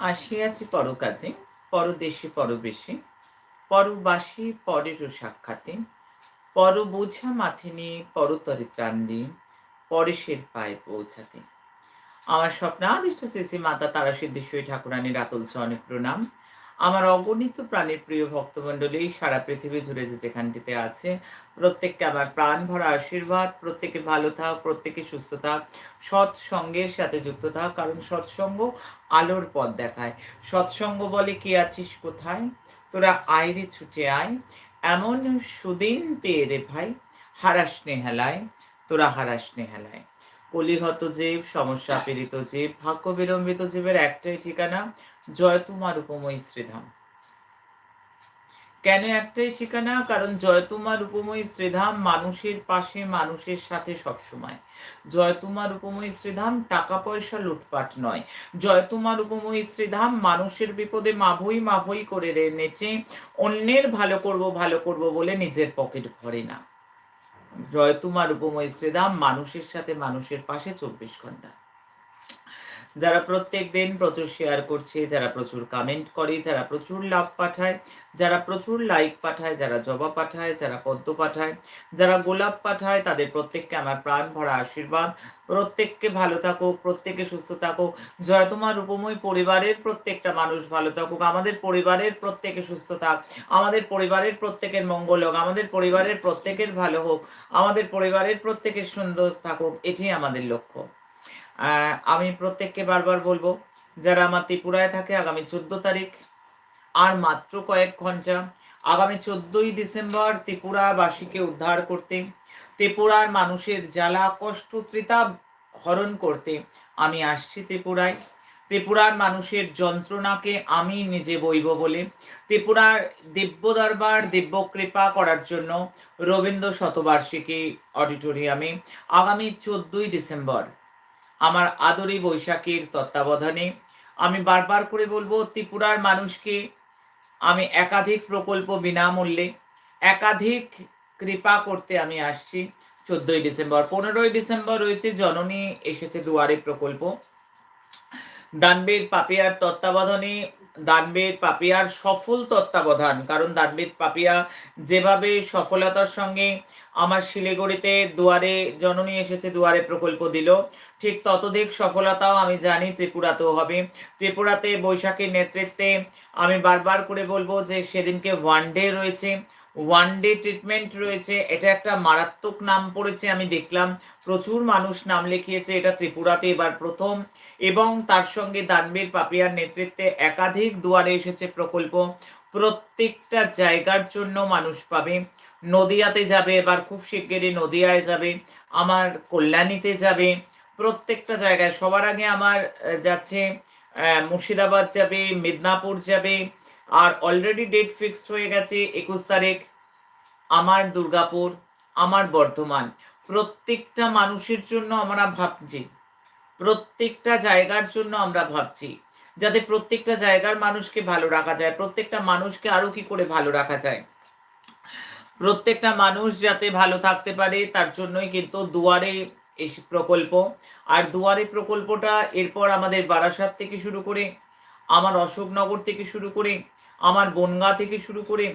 আসিয়াছি পরকাজে, পরদেশে পরবেশে, পরবাসী পরেরও সাক্ষাতে পর বোঝা মাথে নিয়ে পরতরে প্রাণ দিয়ে পরেশের পায়ে পৌঁছাতে। আমার স্বপ্ন স্বপ্নাদিষ্ট শ্রী মাতা তারা সিদ্ধেশ্বরী ঠাকুরানীর আতলছে অনেক প্রণাম। আমার অগণিত প্রাণের প্রিয় ভক্তমণ্ডলী, সারা পৃথিবী জুড়ে যে যেখানটিতে আছে, প্রত্যেককে আমার প্রাণ ভরা আশীর্বাদ, প্রত্যেকে ভালো থাক, প্রত্যেকে সুস্থ থাক, সৎসঙ্গের সাথে যুক্ত থাক, কারণ সৎসঙ্গ আলোর পথ দেখায়। সৎসঙ্গ বলে কি আছিস কোথায়? তোরা আয়রে ছুটে আয়, এমন সুদিন পেয়ে রে ভাই হারাস নেহালায় তোরা হারাস নেহালায় কলিহত জীব, সমস্যা পীড়িত জীব, ভাগ্য বিলম্বিত জীবের একটাই ঠিকানা জয় তোমার উপময় শ্রীধাম। কেন একটাই ঠিকানা? কারণ জয়তুমার উপময় শ্রীধাম মানুষের পাশে, মানুষের সাথে সবসময়। জয়তুমার উপময় শ্রীধাম টাকা পয়সা লুটপাট নয়। জয়তুমার উপময় শ্রীধাম মানুষের বিপদে মাভই মাভই করে নেচে। অন্যের ভালো করব ভালো করব বলে নিজের পকেট ভরে না। জয়তুমার উপময় শ্রীধাম মানুষের সাথে, মানুষের পাশে চব্বিশ ঘণ্টা। যারা প্রত্যেক দিন প্রচুর শেয়ার করছে, যারা প্রচুর কমেন্ট করে, যারা প্রচুর লাভ পাঠায়, যারা প্রচুর লাইক পাঠায়, যারা জবা পাঠায়, যারা পদ্ম পাঠায়, যারা গোলাপ পাঠায়, তাদের প্রত্যেককে আমার প্রাণ ভরা আশীর্বাদ। প্রত্যেককে ভালো থাকুক প্রত্যেকে সুস্থ থাকুক। জয় তোমার উপময় পরিবারের প্রত্যেকটা মানুষ ভালো থাকুক। আমাদের পরিবারের প্রত্যেকে সুস্থ থাক। আমাদের পরিবারের প্রত্যেকের মঙ্গল হোক। আমাদের পরিবারের প্রত্যেকের ভালো হোক। আমাদের পরিবারের প্রত্যেকের সুন্দর থাকুক। এটি আমাদের লক্ষ্য। আমি প্রত্যেককে বারবার বলব, যারা আমার ত্রিপুরায় থাকে, আগামী চোদ্দ তারিখ, আর মাত্র কয়েক ঘণ্টা, আগামী চোদ্দই ডিসেম্বর ত্রিপুরাবাসীকে উদ্ধার করতে, ত্রিপুরার মানুষের জ্বালা, কষ্ট ত্রিতা হরণ করতে আমি আসছি ত্রিপুরায়। ত্রিপুরার মানুষের যন্ত্রণাকে আমি নিজে বইব বলে, ত্রিপুরার দিব্য দরবার, দিব্য কৃপা করার জন্য রবীন্দ্র শতবার্ষিকী অডিটোরিয়ামে আগামী চোদ্দই ডিসেম্বর আমার আদরি বৈশাখীর তত্ত্বাবধানে। আমি বারবার করে বলব, ত্রিপুরার মানুষকে আমি একাধিক প্রকল্প বিনামূল্যে, একাধিক কৃপা করতে আমি আসছি। চোদ্দই ডিসেম্বর, পনেরোই ডিসেম্বর রয়েছে, জননী এসেছে দুয়ারে প্রকল্প। দানবীর পাপিয়ার তত্ত্বাবধানে দানবেদ পাপিয়ার সফল তত্ত্বাবধান। কারণ দানবেদ পাপিয়া যেভাবে সফলতার সঙ্গে আমার শিলিগুড়িতে দুয়ারে জননী এসেছে, দুয়ারে প্রকল্প দিল, ঠিক ততোধিক সফলতাও আমি জানি ত্রিপুরাতেও হবে। ত্রিপুরাতে বৈশাখীর নেতৃত্বে আমি বারবার করে বলব যে সেদিনকে ওয়ান ডে রয়েছে। ওয়ান ডে ট্রিটমেন্ট রয়েছে, এটা একটা মারাত্মক নাম পড়েছে, আমি দেখলাম। প্রচুর মানুষ নাম লিখিয়েছে, এটা ত্রিপুরাতে এবার প্রথম। এবং তার সঙ্গে দানবীর পাপিয়ার নেতৃত্বে একাধিক দুয়ারে এসেছে প্রকল্প। প্রত্যেকটা জায়গার জন্য মানুষ পাবে। নদিয়াতে যাবে, এবার খুব শিগগিরই নদিয়ায় যাবে, আমার কল্যাণীতে যাবে। প্রত্যেকটা জায়গায় সবার আগে আমার যাচ্ছে মুর্শিদাবাদ যাবে, মিদনাপুর যাবে আর অলরেডি ডেট ফিক্সড হয়ে গেছে একুশ তারিখ। আমার দুর্গাপুর, আমার বর্ধমান। প্রত্যেকটা মানুষের জন্য আমরা ভাবছি। প্রত্যেকটা জায়গার জন্য আমরা ভাবছি। যাতে প্রত্যেকটা জায়গার মানুষকে ভালো রাখা যায়, প্রত্যেকটা মানুষকে আরও কি করে ভালো রাখা যায়। প্রত্যেকটা মানুষ যাতে ভালো থাকতে পারে, তার জন্যই কিন্তু দুয়ারে এই প্রকল্প। আর দুয়ারে প্রকল্পটা এরপর আমাদের বারাসাত থেকে শুরু করে, আমার অশোকনগর থেকে শুরু করে আমার বনগা থেকে শুরু করে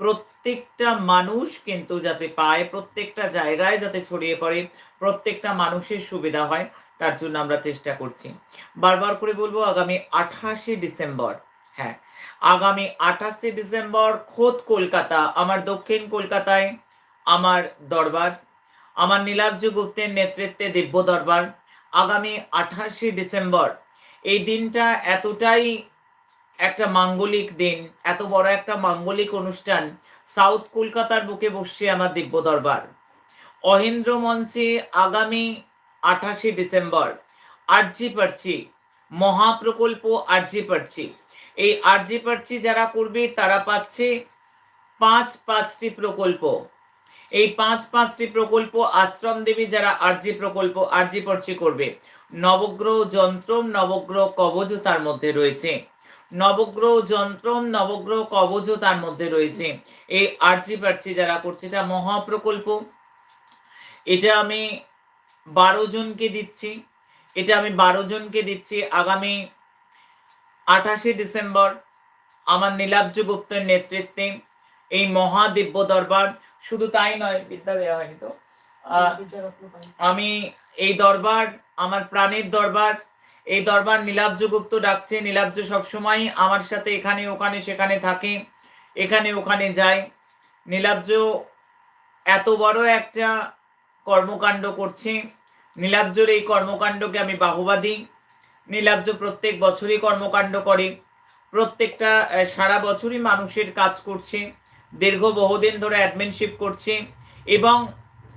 প্রত্যেকটা মানুষ কিন্তু যাতে পায়, প্রত্যেকটা জায়গায় যাতে ছড়িয়ে পড়ে, প্রত্যেকটা মানুষের সুবিধা হয়, তার জন্য আমরা চেষ্টা করছি। বারবার করে বলব, আগামী আঠাশে ডিসেম্বর হ্যাঁ আগামী আঠাশে ডিসেম্বর খোদ কলকাতা, আমার দক্ষিণ কলকাতায় আমার দরবার, আমার নীলাব্জ গুপ্তের নেতৃত্বে দিব্য দরবার, আগামী আঠাশে ডিসেম্বর, এই দিনটা এতটাই একটা মাঙ্গলিক দিন, এত বড় একটা মাঙ্গলিক অনুষ্ঠান, সাউথ কলকাতার বুকে বসছে আমার দিব্য দরবার। অহেন্দ্র মঞ্চে আগামী আঠাশে ডিসেম্বর, আরজি পারছি মহাপ্রকল্প আরজি পারছি এই আরজি পারছি যারা করবে, তারা পাচ্ছে পাঁচ পাঁচটি প্রকল্প। এই পাঁচ পাঁচটি প্রকল্প, আশ্রম দেবী যারা আরজি প্রকল্প, আরজি পারছি করবে, নবগ্রহ যন্ত্র নবগ্রহ কবজ তার মধ্যে রয়েছে। নবগ্রহ যন্ত্রম নবগ্রহ কবচ তার মধ্যে রয়েছে। এই আর্চি পার্চি যারা করছে, এটা মহাপ্রকল্প। এটা আমি বারো জনকে দিচ্ছি। এটা আমি বারো জনকে দিচ্ছি আগামী আঠাশে ডিসেম্বর আমার নীলাব্জ গুপ্তের নেতৃত্বে এই মহাদিব্য দরবার। শুধু তাই নয়, বিদ্যা দেওয়া হয়নি তো। আমি এই দরবার, আমার প্রাণের দরবার এই দরবার নীলাব্জ গুপ্ত ডাকছে, নীলাব্জ সবসময় আমার সাথে এখানে, ওখানে, সেখানে থাকে, এখানে, ওখানে যায়। নীলাব্জ এত বড় একটা কর্মকাণ্ড করছে। নীলাব্জর এই কর্মকাণ্ডকে আমি বাহবা দিই। নীলাব্জ প্রত্যেক বছরই কর্মকাণ্ড করে। প্রত্যেকটা সারা বছরই মানুষের কাজ করছে। দীর্ঘ বহুদিন ধরে অ্যাডমিনশিপ করছে এবং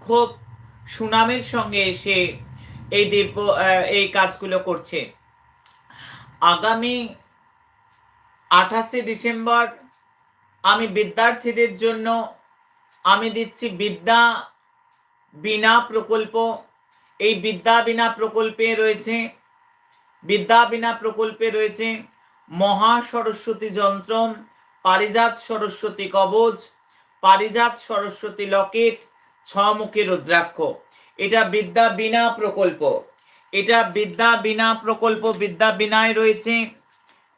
খুব সুনামের সঙ্গে এসে এই দিব্য এই কাজগুলো করছে। আগামী আঠাশে ডিসেম্বর আমি বিদ্যার্থীদের জন্য আমি দিচ্ছি বিদ্যা বিনা প্রকল্প। এই বিদ্যা বিনা প্রকল্পে রয়েছে, বিদ্যা বিনা প্রকল্পে রয়েছে মহা সরস্বতী যন্ত্রম, পারিজাত সরস্বতী কবচ পারিজাত সরস্বতী লকেট, ছমুখী রুদ্রাক্ষ। এটা বিদ্যা বিনা প্রকল্প। এটা বিদ্যা বিনা প্রকল্প, বিদ্যা বিনায় রয়েছে,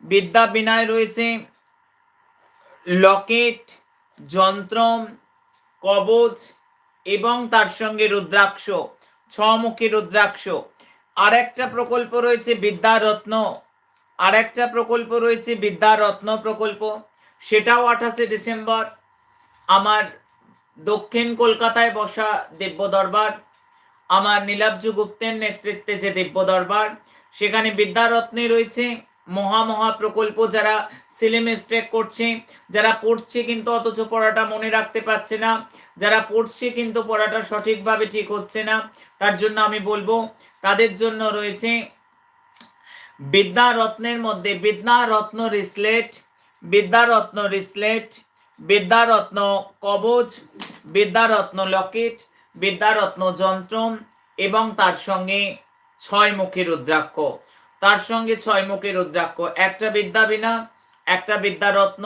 বিদ্যা বিনায় রয়েছে লকেট, যন্ত্রম, কবচ এবং তার সঙ্গে রুদ্রাক্ষ, ছমুখী রুদ্রাক্ষ। আর একটা প্রকল্প রয়েছে বিদ্যারত্ন আর একটা প্রকল্প রয়েছে বিদ্যারত্ন প্রকল্প। সেটাও আঠাশে ডিসেম্বর। আমার দক্ষিণ কলকাতায় বসা দিব্য দরবার। আমার নীলাব্জ গুপ্তের নেতৃত্বে যে দিব্য দরবার, সেখানে বিদ্যারত্নে রয়েছে মহা মহা প্রকল্প যারা সিলে মিস্টেক করছে, যারা পড়ছে কিন্তু অথচ পড়াটা মনে রাখতে পারছে না, যারা পড়ছে কিন্তু পড়াটা সঠিকভাবে ঠিক হচ্ছে না, তার জন্য আমি বলব তাদের জন্য রয়েছে বিদ্যারত্নের মধ্যে বিদ্যারত্ন রিসলেট বিদ্যারত্ন রিসলেট, বিদ্যারত্ন কবচ, বিদ্যারত্ন লকেট বিদ্যারত্ন যন্ত্রম এবং তার সঙ্গে ছয় মুখী রুদ্রাক্ষ। তার সঙ্গে ছয় মুখী রুদ্রাক্ষ। একটা বিদ্যা বিনা, একটা বিদ্যারত্ন।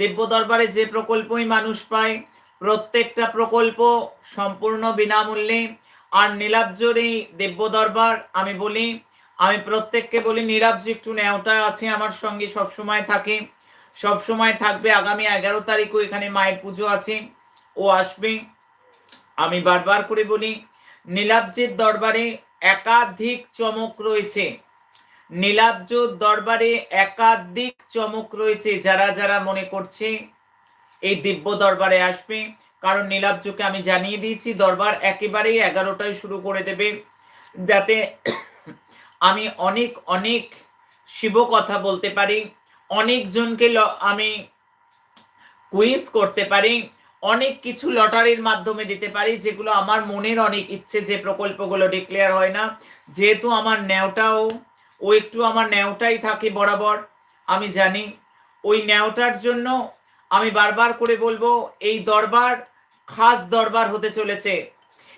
দিব্য দরবারে যে প্রকল্পই মানুষ পায়, প্রত্যেকটা প্রকল্প সম্পূর্ণ বিনামূল্যে। আর নীলাব্জর এই দিব্য দরবার, আমি বলি, আমি প্রত্যেককে বলি নীলাব্জ একটু নেওটা আছে আমার সঙ্গে, সব সময় থাকে। সব সময় থাকবে, আগামী এগারো তারিখও এখানে মায়ের পুজো আছে। ও আসবে। আমি বারবার করে বলি, নীলাব্জের দরবারে একাধিক চমক রয়েছে। নীলাব্জ দরবারে একাধিক চমক রয়েছে, যারা যারা মনে করছে এই দিব্য দরবারে আসবে। কারণ নীলাব্জকে আমি জানিয়ে দিয়েছি, দরবার একেবারেই এগারোটায় শুরু করে দেবে, যাতে আমি অনেক অনেক শিব কথা বলতে পারি, অনেকজনকে আমি কুইজ করতে পারি। অনেক কিছু লটারির মাধ্যমে দিতে পারি, যেগুলো আমার মনের অনেক ইচ্ছে, যে প্রকল্পগুলো ডিক্লেয়ার হয় না। যেহেতু আমার ন্যাওটাও, ও একটু আমার ন্যাওটাই থাকে বরাবর, আমি জানি। ওই ন্যাওটার জন্য আমি বারবার করে বলব, এই দরবার খাস দরবার হতে চলেছে।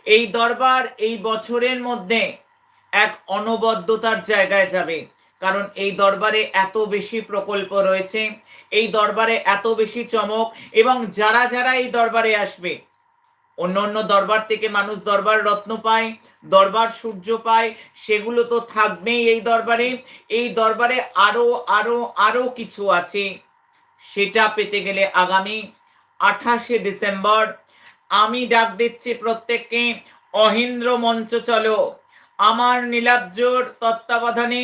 এই দরবার এই বছরের মধ্যে এক অনবদ্যতার জায়গায় যাবে, কারণ এই দরবারে এত বেশি প্রকল্প রয়েছে। এই দরবারে এত বেশি চমক এবং যারা যারা এই দরবারে আসবে, অন্য অন্য দরবার থেকে মানুষ দরবার রত্ন পায়, দরবার সূর্য পায়, সেগুলো তো থাকবেই এই দরবারে। এই দরবারে আরও আরও আরও কিছু আছে, সেটা পেতে গেলে আগামী আঠাশে ডিসেম্বর আমি ডাক দিচ্ছি প্রত্যেককে, অহিন্দ্র মঞ্চ চলো। আমার নীলাব্জোর তত্ত্বাবধানে,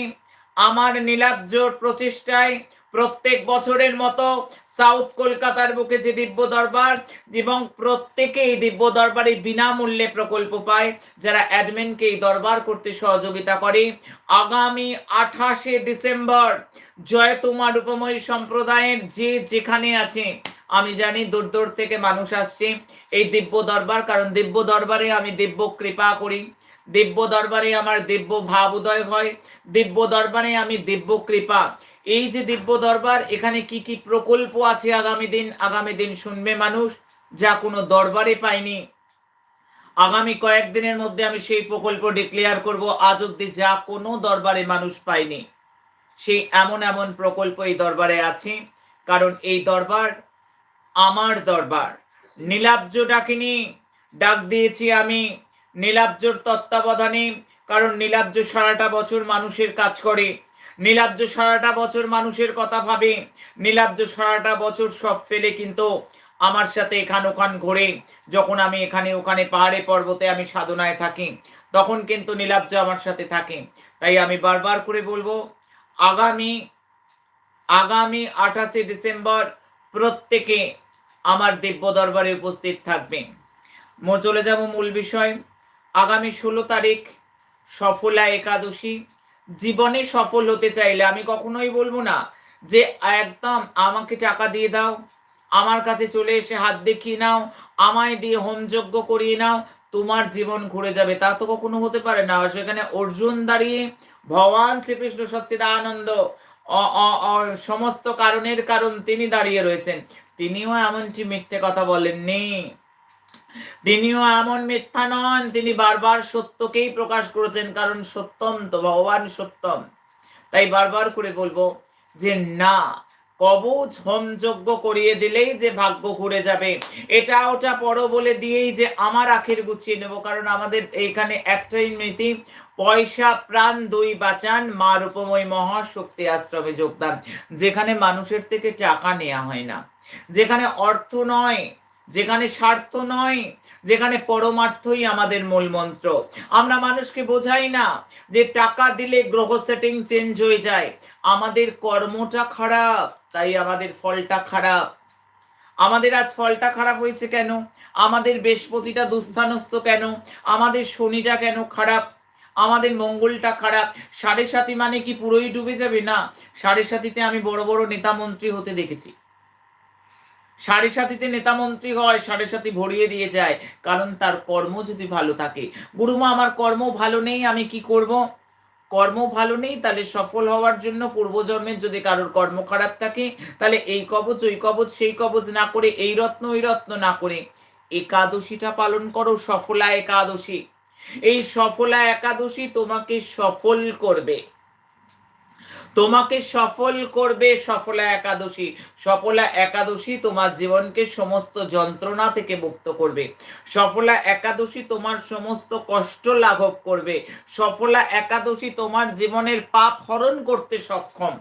আমার নীলাব্জোর প্রচেষ্টায় প্রত্যেক বছরের মতো সাউথ কলকাতার বুকে যে দিব্য দরবার, এবং প্রত্যেকে এই দিব্য দরবারে বিনামূল্যে প্রকল্প পায়, যারা অ্যাডমিনকে এই দরবার করতে সহযোগিতা করে। আগামী আঠাশে ডিসেম্বর, জয় তোমার উপময় সম্প্রদায়ের যে যেখানে আছে, আমি জানি দূর দূর থেকে মানুষ আসছে এই দিব্য দরবার, কারণ দিব্য দরবারে আমি দিব্য কৃপা করি। দিব্য দরবারে আমার দিব্য ভাব উদয় হয়। দিব্য দরবারে আমি দিব্য কৃপা। এই যে দিব্য দরবার, এখানে কি কি প্রকল্প আছে আগামী দিন? আগামী দিন শুনবে মানুষ, যা কোনো দরবারে পাইনি। আগামী কয়েকদিনের মধ্যে আমি সেই প্রকল্প ডিক্লেয়ার করব। আজ অব্দি যা কোনো দরবারে মানুষ পায়নি, সেই এমন এমন প্রকল্প এই দরবারে আছে। কারণ এই দরবার আমার দরবার। নীলাব্জ ডাকিনি, ডাক দিয়েছি আমি। নীলাব্জর তত্ত্বাবধানে, কারণ নীলাব্জ সারাটা বছর মানুষের কাজ করে। নীলাব্জ সারাটা বছর মানুষের কথা ভাবে। নীলাব্জ সারাটা বছর সব ফেলে কিন্তু আমার সাথে এখান ওখান ঘোরে। যখন আমি এখানে ওখানে পাহাড়ে পর্বতে আমি সাধনায় থাকি, তখন কিন্তু নীলাব্জ আমার সাথে থাকে। তাই আমি বারবার করে বলব, আগামী আগামী আঠাশে ডিসেম্বর প্রত্যেকে আমার দিব্য দরবারে উপস্থিত থাকবে। চলে যাব মূল বিষয়। আগামী ষোলো তারিখ সফলা একাদশী। জীবনে সফল হতে চাইলে আমি কখনোই বলব না যে একদম আমাকে টাকা দিয়ে দাও, আমার কাছে চলে এসে হাত দেখিয়ে নাও, আমায় দিয়ে হোমযজ্ঞ করিয়ে নাও, তোমার জীবন ঘুরে যাবে। তা তো কখনো হতে পারে না। সেখানে অর্জুন দাঁড়িয়ে ভগবান শ্রীকৃষ্ণ সচ্চিদানন্দ সমস্ত কারণের কারণ তিনি দাঁড়িয়ে রয়েছেন। তিনিও এমনটি মিথ্যে কথা বলেননি। তিনিও এমন মিথ্যা নন, তিনি বারবার সত্যকেই প্রকাশ করেছেন, কারণ সত্যম তো ভগবান সত্যম। তাই বারবার করে বলব যে না কবচ হোমযজ্ঞ করিয়ে দিলেই যে ভাগ্য ঘুরে যাবে। এটা ওটা পড়ো বলে দিয়েই যে আমার আখের গুছিয়ে নেব, কারণ আমাদের এইখানে একটাই নীতি, পয়সা, প্রাণ, দুই বাঁচান মা রূপময় মহাশক্তি আশ্রমে যোগদান। যেখানে মানুষের থেকে টাকা নেওয়া হয় না, যেখানে অর্থ নয় যেখানে স্বার্থ নয়, যেখানে পরমার্থই আমাদের মূল মন্ত্র। আমরা মানুষকে বোঝাই না যে টাকা দিলে গ্রহ সেটিং চেঞ্জ হয়ে যায়। আমাদের কর্মটা খারাপ, তাই আমাদের ফলটা খারাপ। আমাদের আজ ফলটা খারাপ হয়েছে কেন? আমাদের বৃহস্পতিটা দুস্থানস্থ কেন? আমাদের শনিটা কেন খারাপ? আমাদের মঙ্গলটা খারাপ? সাড়ে সাতি মানে কি পুরোই ডুবে যাবে? না, সাড়ে সাতিতে আমি বড় বড় নেতা মন্ত্রী হতে দেখেছি। সাড়ে সাতিতে নেতা মন্ত্রী হয়, সাড়ে সাতি ভরিয়ে দিয়ে যায়, কারণ তার কর্ম যদি ভালো থাকে। গুরুমা, আমার কর্ম ভালো নেই, আমি কি করব? কর্ম ভালো নেই, তাহলে সফল হওয়ার জন্য পূর্বজন্মের যদি কারোর কর্ম খারাপ থাকে, তাহলে এই কবচ, ওই কবচ, সেই কবচ না করে, এই রত্ন, ওই রত্ন না করে। একাদশীটা পালন করো, সফলা একাদশী। এই সফলা একাদশী তোমাকে সফল করবে। তোমাকে সফল করবে সফলা একাদশী। সফলা একাদশী তোমার জীবনকে সমস্ত যন্ত্রণা থেকে মুক্ত করবে। সফলা একাদশী তোমার সমস্ত কষ্ট লাঘব করবে। সফলা একাদশী তোমার জীবনের পাপ হরণ করতে সক্ষম।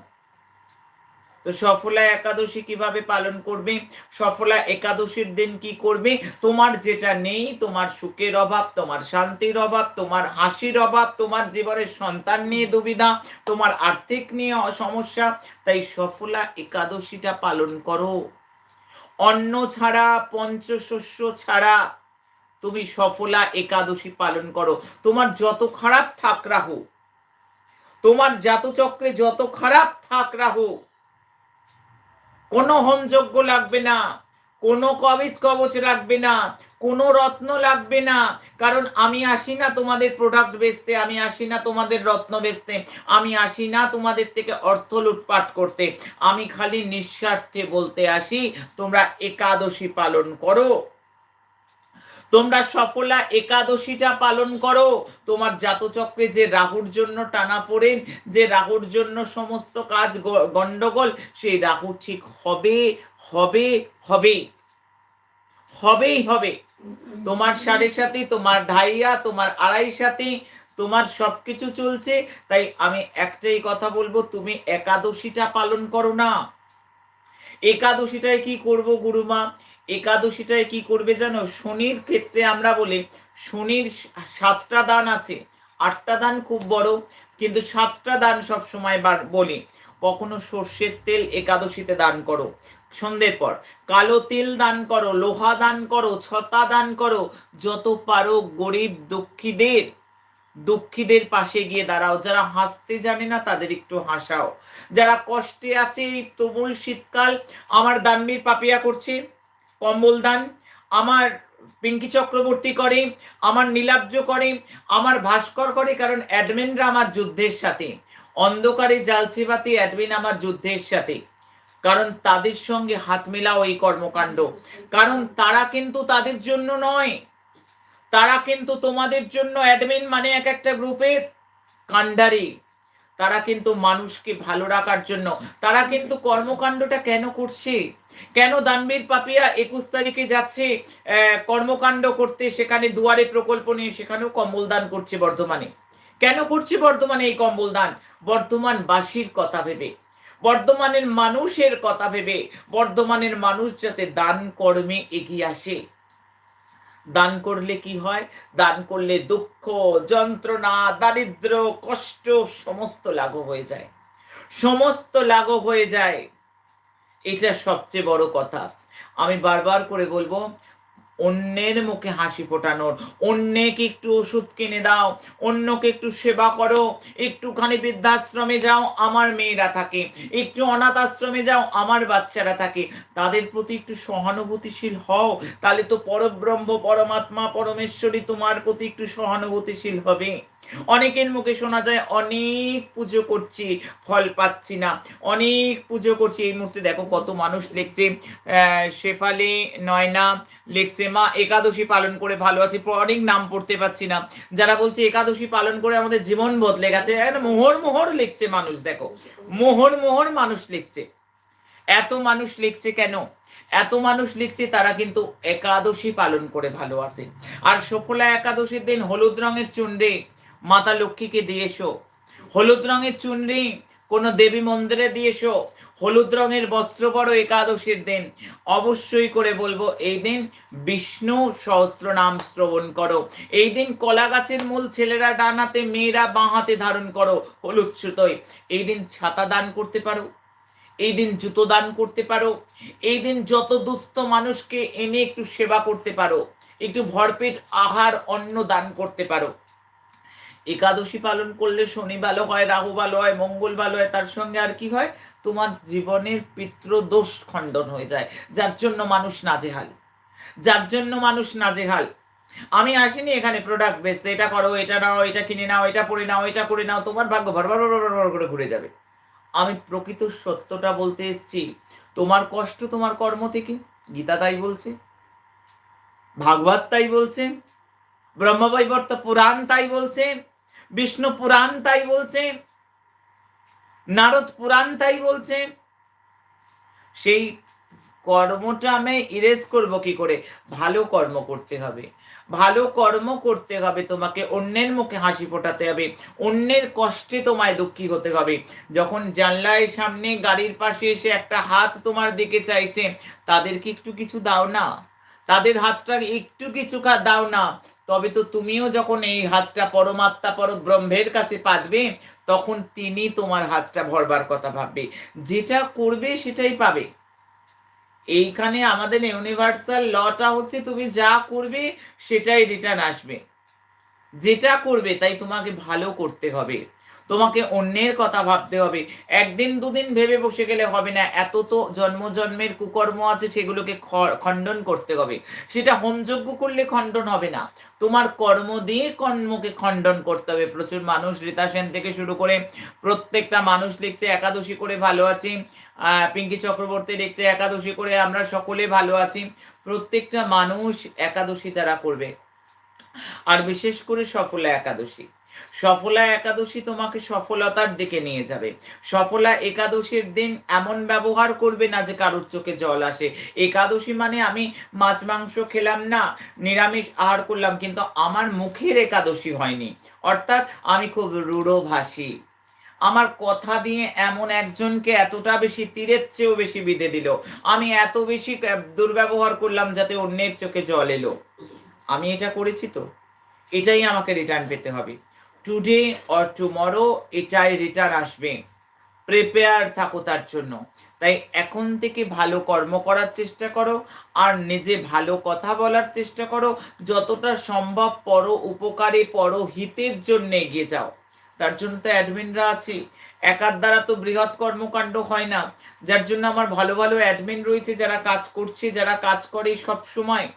তো সফলা একাদশী কীভাবে পালন করবে? সফলা একাদশীর দিন কি করবে? তোমার যেটা নেই, তোমার সুখের অভাব, তোমার শান্তির অভাব, তোমার হাসির অভাব, তোমার জীবনের সন্তান নিয়ে দুবিধা, তোমার আর্থিক নিয়ে সমস্যা। তাই সফলা একাদশীটা পালন করো। অন্ন ছাড়া, পঞ্চশস্য ছাড়া তুমি সফলা একাদশী পালন করো। তোমার যত খারাপ থাক রাহু, তোমার জাতচক্রে যত খারাপ থাক রাহু কোনো হোমযজ্ঞ লাগবে না, কোনো কবিজ কবচ লাগবে না, কোনো রত্ন লাগবে না। কারণ আমি আসি না তোমাদের প্রোডাক্ট বেচতে, আমি আসি না তোমাদের রত্ন বেচতে, আমি আসি না তোমাদের থেকে অর্থ লুটপাট করতে। আমি খালি নিঃস্বার্থে বলতে আসি, তোমরা একাদশী পালন করো। তোমরা সফলা একাদশীটা পালন করো। তোমার জাতচক্রে যে রাহুর জন্য টানা পড়েন, যে রাহুর জন্য সমস্ত কাজ গন্ডগোল, সেই রাহু ঠিক হবে হবে হবে। হবেই হবে। তোমার সাড়ে সাথে, তোমার ঢাইয়া, তোমার আড়াই সাথে, তোমার সবকিছু চলছে। তাই আমি একটাই কথা বলব, তুমি একাদশীটা পালন করো না। একাদশীটায় কি করব, গুরুমা? একাদশীটায় কি করবে জানো? শনির ক্ষেত্রে আমরা বলি শনির সাতটা দান আছে। আটটা দান খুব বড়, কিন্তু সাতটা দান সব সময় বলি, কখনো সর্ষের তেল একাদশীতে দান করো। সন্ধ্যের পর, কালো তেল দান করো, লোহা দান করো, ছতা দান করো, যত পারো গরিব দুঃখীদের দুঃখীদের পাশে গিয়ে দাঁড়াও। যারা হাসতে জানে না, তাদের একটু হাসাও। যারা কষ্টে আছে এই তুমুল শীতকাল আমার দানবীর পাপিয়া করছে। কম্বল দান, আমার পিঙ্কি চক্রবর্তী করে, আমার নীলাব্জ করে, আমার ভাস্কর করে, কারণ অ্যাডমিনরা আমার যুদ্ধের সাথে। অন্ধকারে জালচিবাতি অ্যাডমিন আমার যুদ্ধের সাথে। কারণ তাদের সঙ্গে হাত মেলাও এই কর্মকাণ্ড। কারণ তারা কিন্তু তাদের জন্য নয়। তারা কিন্তু তোমাদের জন্য অ্যাডমিন মানে এক একটা গ্রুপের কাণ্ডারি। তারা কিন্তু মানুষকে ভালো রাখার জন্য। তারা কিন্তু কর্মকাণ্ডটা কেন করছে? কেন দানবীর পাপিয়া একুশ তারিখে যাচ্ছে কর্মকাণ্ড করতে, সেখানে দুয়ারে প্রকল্প নিয়ে সেখানেও কম্বল দান করছে বর্ধমানে? কেন করছে বর্তমানে এই কম্বল দান? বর্তমান বাসীর কথা ভেবে। বর্ধমানের মানুষের কথা ভেবে, বর্ধমানের মানুষ যাতে দান কর্মে এগিয়ে আসে। দান করলে কি হয়? দান করলে দুঃখ, যন্ত্রণা, দারিদ্র, কষ্ট, সমস্ত লাঘব হয়ে যায়। সমস্ত লাঘব হয়ে যায়। এটা সবচেয়ে বড় কথা। আমি বারবার করে বলব, অন্যের মুখে হাসি ফোটানোর, অন্যকে একটু ওষুধ কিনে দাও, অন্যকে একটু সেবা করো, একটুখানি বৃদ্ধাশ্রমে যাও, আমার মেয়েরা থাকে। একটু অনাথ আশ্রমে যাও, আমার বাচ্চারা থাকে। তাদের প্রতি একটু সহানুভূতিশীল হও, তাহলে তো পরব্রহ্ম, পরমাত্মা পরমেশ্বরী তোমার প্রতি একটু সহানুভূতিশীল হবে। অনেকের মুখে শোনা যায়, অনেক পুজো করছি, ফল পাচ্ছি না। অনেক পুজো করছি। এই মুহূর্তে দেখো কত মানুষ লিখছে শেফালি, নয়না লিখছে, মা একাদশী পালন করে ভালো আছি অনেক নাম পড়তে পারছি না। যারা বলছে একাদশী পালন করে আমাদের জীবন বদলে গেছে মোহর মোহর লিখছে মানুষ, দেখো। মোহর মোহর মানুষ লিখছে। এত মানুষ লিখছে কেন? এত মানুষ লিখছে তারা কিন্তু একাদশী পালন করে ভালো আছে। আর সফলা একাদশীর দিন হলুদ রঙের চুনরি মাতা লক্ষ্মীকে দিয়ে হলুদ রঙের চুনরি কোনো দেবী মন্দিরে দিয়ে হলুদ রঙের বস্ত্র পরো একাদশীর দিন। অবশ্যই করে বলব, এই দিন বিষ্ণু সহস্র নাম শ্রবণ করো। এই দিন কলা গাছের মূল ছেলেরা ডান হাতে মেয়েরা বাঁ হাতে ধারণ করো হলুদ সুতোয়। এই দিন ছাতা দান করতে পারো। এই দিন জুতো দান করতে পারো। এই দিন যত দুস্থ মানুষকে এনে একটু সেবা করতে পারো। একটু ভরপেট আহার, অন্ন দান করতে পারো। একাদশী পালন করলে শনি ভালো হয়, রাহু ভালো হয়, মঙ্গল ভালো হয়, তার সঙ্গে আর কি হয়? তোমার জীবনের পিতৃদোষ খণ্ডন হয়ে যায়। যার জন্য মানুষ নাজেহাল। যার জন্য মানুষ নাজেহাল। আমি আসিনি এখানে প্রোডাক্ট বেচতে এটা করো, এটা নাও, এটা কিনে নাও, এটা পরে নাও, এটা করে নাও, তোমার ভাগ্য ভর ভর ভর ভর ভর করে ঘুরে যাবে। আমি প্রকৃত সত্যটা বলতে এসেছি, তোমার কষ্ট তোমার কর্ম থেকে। গীতা তাই বলছে, ভাগবত তাই বলছে, ব্রহ্মবৈবর্ত পুরাণ তাই বলছে বিষ্ণু পুরাণ তাই বলছে, নারদ পুরাণ তাই বলছে। সেই কর্মটা আমি ইরেজ করব কি করে? ভালো কর্ম করতে হবে। ভালো কর্ম করতে হবে, তোমাকে অন্যের মুখে হাসি ফোটাতে হবে। অন্যের কষ্টে তোমায় দুঃখী হতে হবে। যখন জানলায় সামনে গাড়ির পাশে এসে একটা হাত তোমার দিকে চাইছে, তাদেরকে একটু কিছু দাও না। তাদের হাতটা একটু কিছু দাও না। তবে তো তুমিও যখন এই হাতটা পরমাত্মা পর ব্রহ্মের কাছে পাতবে, তখন তিনি তোমার হাতটা ভরবার কথা ভাববে। যেটা করবে সেটাই পাবে। এইখানে আমাদের ইউনিভার্সাল লটা হচ্ছে তুমি যা করবে সেটাই রিটার্ন আসবে। যেটা করবে তাই তোমাকে ভালো করতে হবে। তোমাকে অন্যের কথা ভাবতে হবে। একদিন দুদিন ভেবে বসে গেলে হবে না, এত তো জন্ম জন্মের কুকর্ম আছে সেগুলোকে খণ্ডন করতে হবে। সেটা হোমযজ্ঞ করলে খণ্ডন হবে না। তোমার কর্ম দিয়ে কর্মকে খণ্ডন করতে হবে। প্রচুর মানুষ রীতা সেন থেকে শুরু করে প্রত্যেকটা মানুষ লিখছে একাদশী করে ভালো আছি। পিঙ্কি চক্রবর্তী লিখছে একাদশী করে আমরা সকলে ভালো আছি। প্রত্যেকটা মানুষ একাদশী যারা করবে, আর বিশেষ করে সফলা একাদশী। সফলা একাদশী তোমাকে সফলতার দিকে নিয়ে যাবে। সফলা একাদশীর দিন এমন ব্যবহার করবে না যে কারোর চোখে জল আসে। একাদশী মানে আমি মাছ, মাংস খেলাম না, নিরামিষ আহার করলাম, কিন্তু আমার মুখের একাদশী হয়নি। অর্থাৎ আমি খুব রূঢ়ভাষী। আমার কথা দিয়ে এমন একজনকে এতটা বেশি তীরের চেয়েও বেশি বিধে দিল। আমি এত বেশি দুর্ব্যবহার করলাম যাতে অন্যের চোখে জল এলো। আমি এটা করেছি তো। এটাই আমাকে রিটার্ন পেতে হবে। টুডে অর টুমরো এটাই রিটার্ন আসবে। প্রিপেয়ার থাকো তার জন্য। তাই এখন থেকে ভালো কর্ম করার চেষ্টা করো, আর নিজে ভালো কথা বলার চেষ্টা করো, যতটা সম্ভব পর উপকারে, পর হিতের জন্য এগিয়ে যাও। তার জন্য তো অ্যাডমিনরা আছে। একার দ্বারা তো বৃহৎ কর্মকাণ্ড হয় না। যার জন্য আমার ভালো ভালো অ্যাডমিন রয়েছে, যারা কাজ করছে, যারা কাজ করে সব সময়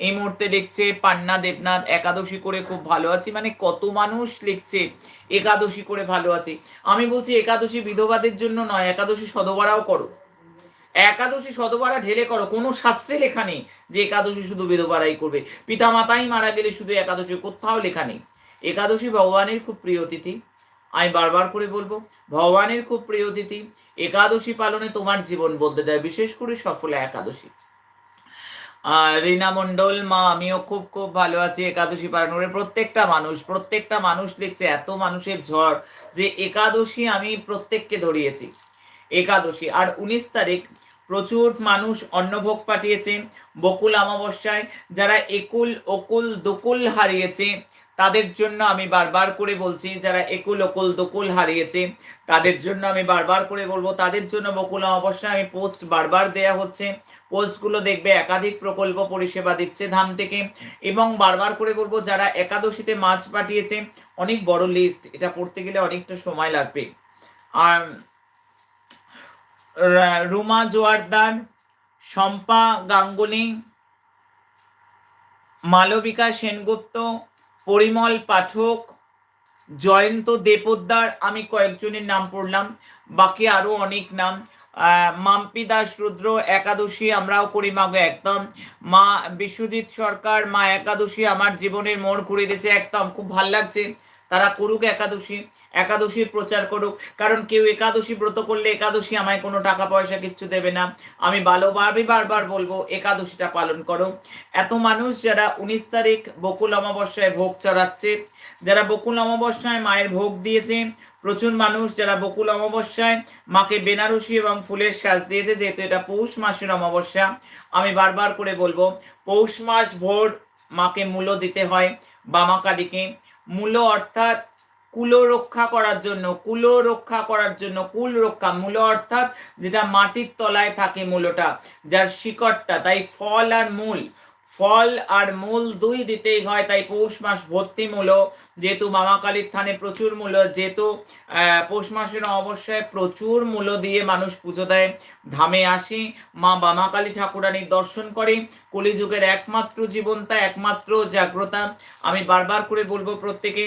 এই মুহূর্তে লিখছে পান্না দেবনাথ একাদশী করে খুব ভালো আছি। মানে কত মানুষ লিখছে একাদশী করে ভালো আছে। আমি বলছি একাদশী বিধবাদের জন্য নয়, একাদশী সদবারাও করো। একাদশী সদবারা ঢেলে করো, কোনো শাস্ত্রে লেখা নেই যে একাদশী শুধু বিধবারাই করবে। পিতা মাতাই মারা গেলে শুধু একাদশী, কোথাও লেখা নেই। একাদশী ভগবানের খুব প্রিয় তিথি। আমি বারবার করে বলব, ভগবানের খুব প্রিয় তিথি। একাদশী পালনে তোমার জীবন বলতে দেয় বিশেষ করে সফলা একাদশী। রীনা মন্ডল মা, আমিও খুব খুব ভালো আছি, একাদশী পালন করে। প্রত্যেকটা মানুষ প্রত্যেকটা মানুষ লিখছে এত মানুষের ঝড় যে একাদশী আমি প্রত্যেককে ধরিয়েছি। একাদশী। আর উনিশ তারিখ প্রচুর মানুষ অন্নভোগ পাঠিয়েছে, বকুল অমাবস্যায়। যারা একুল, অকুল, দকুল হারিয়েছে তাদের জন্য আমি বারবার করে বলছি, যারা একুল, অকুল, দকুল হারিয়েছে, তাদের জন্য আমি বারবার করে বলব, তাদের জন্য বকুল অবশ্যই আমি পোস্ট বারবার দেয়া হচ্ছে। পোস্টগুলো দেখবে, একাধিক প্রকল্প পরিষেবা দিচ্ছে ধাম থেকে। এবং বারবার করে বলব, যারা একাদশীতে মাছ পাঠিয়েছে, অনেক বড় লিস্ট এটা পড়তে গেলে অনেকটা সময় লাগবে। আর রুমা জোয়ারদার, শম্পা গাঙ্গুলি, মালবিকা সেনগুপ্ত পরিমল পাঠক, জয়ন্ত দেপোদ্দার, আমি কয়েকজনের নাম পড়লাম, বাকি আরও অনেক নাম। মাম্পি দাস রুদ্র, একাদশী আমরাও করি মাগো একদম। মা বিশ্বজিৎ সরকার, মা একাদশী আমার জীবনের মোড় ঘুরে দিয়েছে একদম। খুব ভালো লাগছে। তারা করুক একাদশী। একাদশীর প্রচার করুক। কারণ কেউ একাদশী ব্রত করলে একাদশী আমায় কোনো টাকা পয়সা কিচ্ছু দেবে না। আমি ভালোভাবে বারবার বলব, একাদশীটা পালন করো। এত মানুষ যারা উনিশ তারিখ বকুল অমাবস্যায় ভোগ চড়াচ্ছে, যারা বকুল অমাবস্যায় মায়ের ভোগ দিয়েছে, প্রচুর মানুষ যারা বকুল অমাবস্যায় মাকে বেনারসি এবং ফুলের সাজ দিয়েছে, যেহেতু এটা পৌষ মাসের অমাবস্যা, আমি বারবার করে বলব, পৌষ মাস ভোর মাকে মূল্য দিতে হয় বামা কালীকে মূল্য অর্থাৎ কুলো রক্ষা করার জন্য, কুলো রক্ষা করার জন্য, কুল রক্ষা, মূল অর্থাৎ যেটা মাটির তলায় থাকে মূলটা, যার শিকড়টা, তাই ফল আর মূল। ফল আর মূল দুই দিতেই হয়, তাই পৌষ মাস ভর্তি মূল। যেহেতু মামা কালীর থানে প্রচুর মূল, যেহেতু পৌষ মাসের অবশ্যই প্রচুর মূল্য দিয়ে মানুষ পুজো দেয়, ধামে আসে, মা বামা কালী ঠাকুরানীর দর্শন করে, কলিযুগের একমাত্র জীবনতা একমাত্র জাগ্রতা। আমি বারবার করে বলব প্রত্যেকে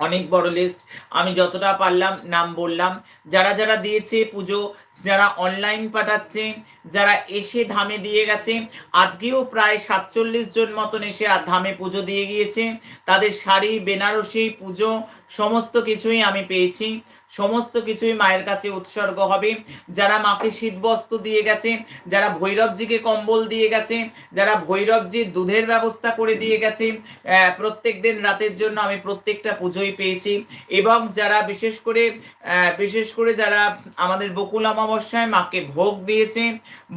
অনেক বড় লিস্ট আমি যতটা পারলাম নাম বললাম। যারা যারা দিয়েছে পুজো, যারা অনলাইন পাঠাচ্ছে, যারা এসে ধামে দিয়ে গেছে, আজকেও প্রায় সাতচল্লিশ জন মতন এসে আর ধামে পুজো দিয়ে গিয়েছে। তাদের শাড়ি, বেনারসি, পুজো, সমস্ত কিছুই আমি পেয়েছি। সমস্ত কিছুই মায়ের কাছে উৎসর্গ হবে। যারা মাকে শীতবস্ত্র দিয়ে গেছে, যারা ভৈরবজিকে কম্বল দিয়ে গেছে, যারা ভৈরবজির দুধের ব্যবস্থা করে দিয়ে গেছে প্রত্যেক দিন রাতের জন্য আমি প্রত্যেকটা পুজোই পেয়েছি। এবং যারা বিশেষ করে বিশেষ করে যারা আমাদের বকুল অমাবস্যায় মাকে ভোগ দিয়েছে,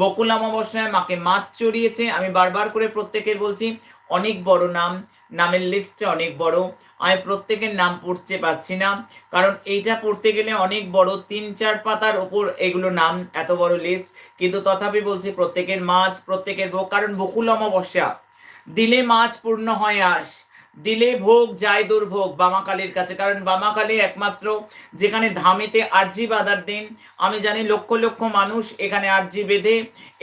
বকুল অমাবস্যায় মাকে মাছ চড়িয়েছে, আমি বারবার করে প্রত্যেকের বলছি, অনেক বড় নাম, নামের লিস্টে অনেক বড়। আমি প্রত্যেকের নাম পড়তে পারছি না, কারণ এইটা পড়তে গেলে অনেক বড় তিন চার পাতার ওপর এগুলো নাম, এত বড় লিস্ট কিন্তু তথাপি বলছি প্রত্যেকের মাছ প্রত্যেকের ভোগ, কারণ বকুল অমাবস্যা। দিলে মাছ পূর্ণ হয় আস দিলে ভোগ যায় দুর্ভোগ বামাকালীর কাছে। কারণ বামাকালী একমাত্র, যেখানে ধামেতে আরজি বাঁধার দিন। আমি জানি লক্ষ লক্ষ মানুষ এখানে আরজি বেঁধে,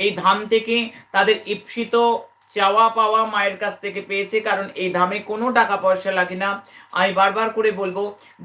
এই ধাম থেকে তাদের ইপ্সিত চাওয়া পাওয়া মায়ের কাছ থেকে পেয়েছে, কারণ এই ধামে কোনো টাকা পয়সা লাগে না। আমি বারবার করে বলব,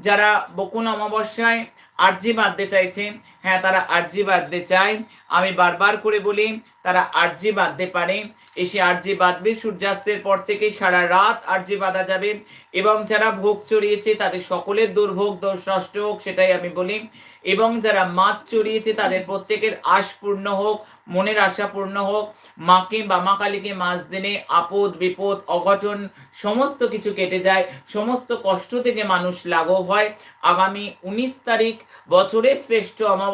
যারা বকুন অমাবস্যায় আর্জি বাঁধতে চাইছে হ্যাঁ তারা আরজি বাঁধতে চায়। আমি বারবার করে বলি, তারা আরজি বাঁধতে পারে। এসে আরজি বাঁধবে, সূর্যাস্তের পর থেকে সারা রাত আরজি বাঁধা যাবে। এবং যারা ভোগ চড়িয়েছে, তাদের সকলের দুর্ভোগ দোষ নষ্ট হোক, সেটাই আমি বলি। এবং যারা মাছ চড়িয়েছে, তাদের প্রত্যেকের আশ পূর্ণ হোক, মনের আশা পূর্ণ হোক। মাকে বা মা কালীকে মাছ দিনে আপদ, বিপদ, অঘটন সমস্ত কিছু কেটে যায়। সমস্ত কষ্ট থেকে মানুষ লাঘব হয়। আগামী উনিশ তারিখ বছরের শ্রেষ্ঠ অমাবস্যা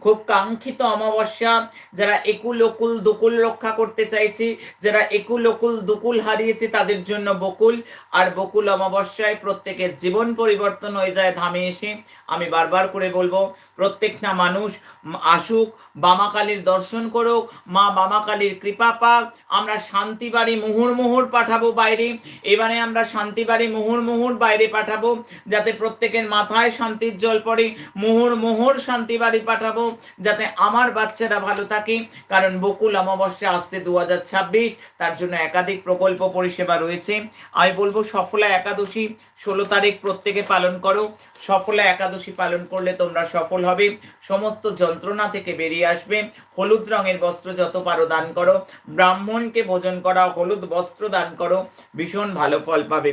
খুব কাঙ্ক্ষিত অমাবস্যা। যারা একুল অকুল দুকুল রক্ষা করতে চাইছি, যারা একুল অকুল দুকুল হারিয়েছে, তাদের জন্য বকুল। আর বকুল অমাবস্যায় প্রত্যেকের জীবন পরিবর্তন হয়ে যায় ধামে এসে। আমি বারবার করে বলব, প্রত্যেকটা মানুষ আসুক, বামাকালীর দর্শন করুক, মা বামাকালীর কৃপা পাক, আমরা শান্তি বাড়ি মুহুর মুহুর পাঠাবো বাইরে। এবারে আমরা শান্তি বাড়ি মুহুর মুহুর বাইরে পাঠাবো, যাতে প্রত্যেকের মাথায় শান্তির জল পড়ে, মুহুর মুহুর শান্তি বাড়ি পাঠাবো, যাতে আমার বাচ্চারা ভালো থাকে। কারণ বকুল অমাবস্যা আসতে দু হাজার ছাব্বিশ, তার জন্য একাধিক প্রকল্প পরিষেবা রয়েছে। আমি বলব সফলা একাদশী ষোলো তারিখ প্রত্যেকে পালন করো। সফলা একাদশী পালন করলে তোমরা সফল হবে। সমস্ত যন্ত্রণা থেকে বেরিয়ে আসবে। হলুদ রঙের বস্ত্র যত পারো দান করো। ব্রাহ্মণকে ভোজন করা হলুদ বস্ত্র দান করো। ভীষণ ভালো ফল পাবে।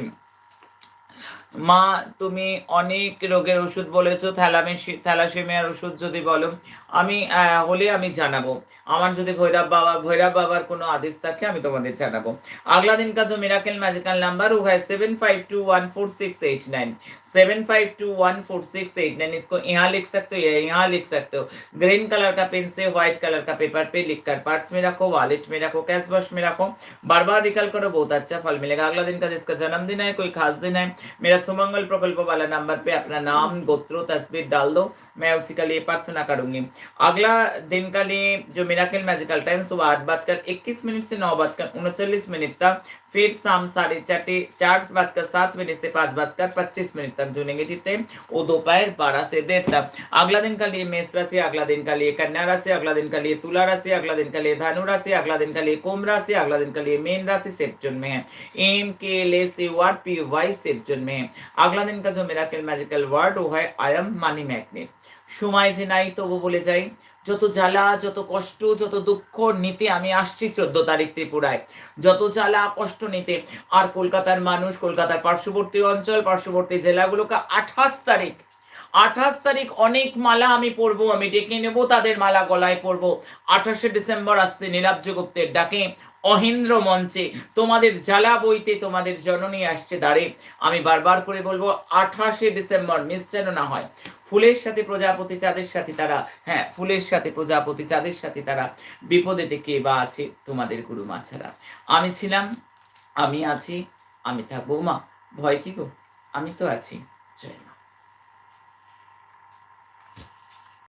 মা, তুমি অনেক রোগের ওষুধ বলেছ। থ্যালামেসি থ্যালাসেমিয়ার ওষুধ যদি বলো। আমি আহ, হলে আমি জানাবো আমার যদি ভৈরব বাবা ভৈরব বাবার কোনো আদেশ থাকে আমি তোমাদের জানাবো अगला दिन का जो मिराकल मैजिकल नंबर वो है seven five two one four six eight nine seven five two one four six eight nine इसको यहाँ लिख सकते हो या यहाँ लिख सकते हो ग्रीन कलर का पेन से व्हाइट कलर का पेपर पे लिख कर पर्स में रखो वॉलेट में रखो कैश बॉक्स में रखो बार बार रिकल करो बहुत अच्छा फल मिलेगा अगला दिन का जिसका जन्मदिन है कोई खास दिन है मेरा सुमंगल प्रकल्प वाला नंबर पे अपना नाम गोत्र तस्वीर डाल दो मैं उसी का लिए प्रार्थना करूँगी। अगला दिन का लिए जो मेरा मैजिकल टाइम सुबह आठ बजकर इक्कीस मिनट से नौ बजकर उनचालीस मिनट तक फिर शाम साढ़े चार चार बजकर सात मिनट से पाँच बजकर पच्चीस मिनट तक जो नेगेटिव टाइम वो दोपहर बारह से देर तक अगला दिन का लिए मेष राशि अगला दिन का लिए कन्या राशि अगला दिन का लिए तुला राशि अगला दिन का लिए धनु राशि अगला दिन का लिए कुंभ राशि अगला दिन का लिए मीन राशि सेफ जोन में है एम के ले सी वार पी वाई सेफ जोन में है अगला दिन का जो मिराकल मैजिकल वर्ड वो है आई एम मानी मैग्नेट সময় যে নাই তবু বলে যাই যত জ্বালা, যত কষ্ট, যত দুঃখ, নিতে আমি আসছি চোদ্দ তারিখ ত্রিপুরায়। যত জ্বালা, কষ্ট, নিতে। আর কলকাতার মানুষ, কলকাতার পার্শ্ববর্তী অঞ্চল, পার্শ্ববর্তী জেলাগুলোকে আঠাশ তারিখ আঠাশ তারিখ অনেক মালা আমি পরবো, আমি ডেকে নেব, তাদের মালা গলায় পরবো। আঠাশে ডিসেম্বর আসছে নীলাব্জ গুপ্তের ডাকে, অহিন্দ্র মঞ্চে। তোমাদের জ্বালা বইতে তোমাদের জননী আসছে দাঁড়ে আমি বারবার করে বলব, আঠাশে ডিসেম্বর মিস যেন না হয়। ফুলের সাথে প্রজাপতি, চাঁদের সাথে তারা হ্যাঁ ফুলের সাথে প্রজাপতি, চাঁদের সাথে তারা বিপদে কে বা আছে তোমাদের গুরু মা ছাড়া আমি ছিলাম, আমি আছি, আমি থাকব মা ভয় কি গো? আমি তো আছি।